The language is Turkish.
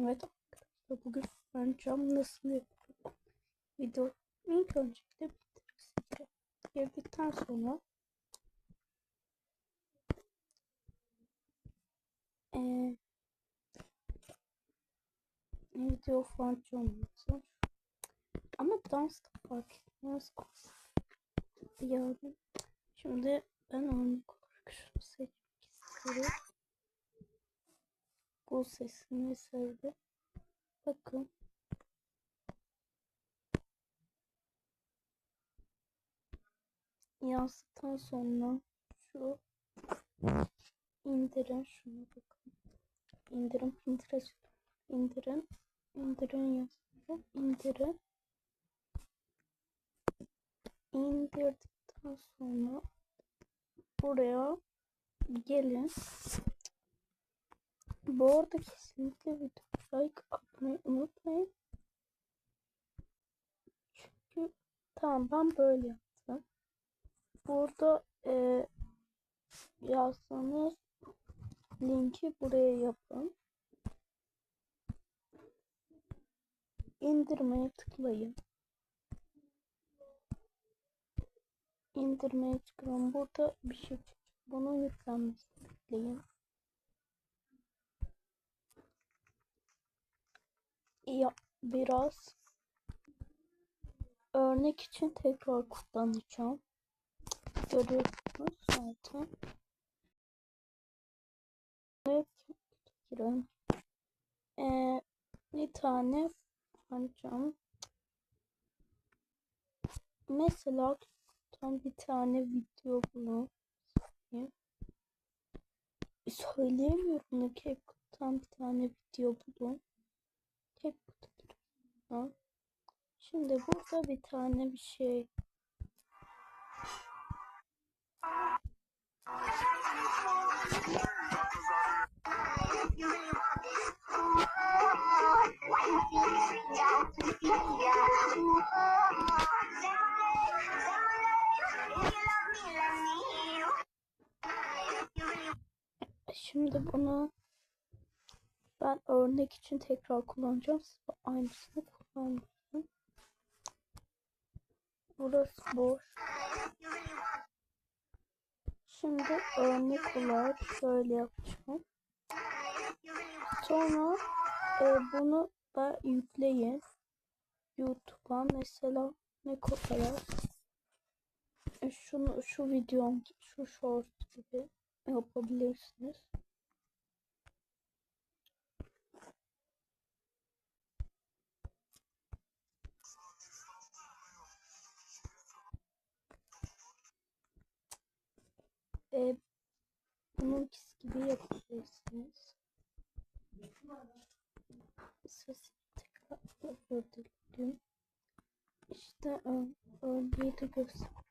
Evet arkadaşlar bugün ben cam nasıl yapıyorum? Video ilk öncelikle girdikten sonra eee video olmasın ama dans da fark etmez. Yani şimdi ben örnek olarak şunu seçmek istiyorum bu sesini sevdi bakın. Yazdıktan sonra şu indirin şunu bakın. İndirin Pinterest indirin indirin yazıyorum indirin. İndirdikten sonra buraya gelin bu arada kesinlikle video like atmayı unutmayın. Çünkü tamam ben böyle yaptım. Burada e, yazsanız linki buraya yapın. İndirmeye tıklayın. İndirmeye tıklayın. Burada bir şey çıkacak. Bunun yüklenmesini bekleyin ya biraz örnek için tekrar kullanacağım görüyorsunuz zaten. Girin ee, bir tane kullanacağım mesela tam bir tane video bunu söyleyemiyorum da CapCut'tan bir tane video CapCut'tan şimdi burada bir tane bir şey. Şimdi bunu ben örnek için tekrar kullanacağım. Siz aynısını kullanmışsın. Burası boş. Şimdi örnek olarak şöyle yapacağım. Sonra e, bunu da yükleyin. YouTube'a mesela ne kadar e, şunu şu videom şu short gibi yapabilirsiniz. E, bununkisi gibi yapabilirsiniz. Sesi tekrar dilerim. İşte örneği de göstereyim.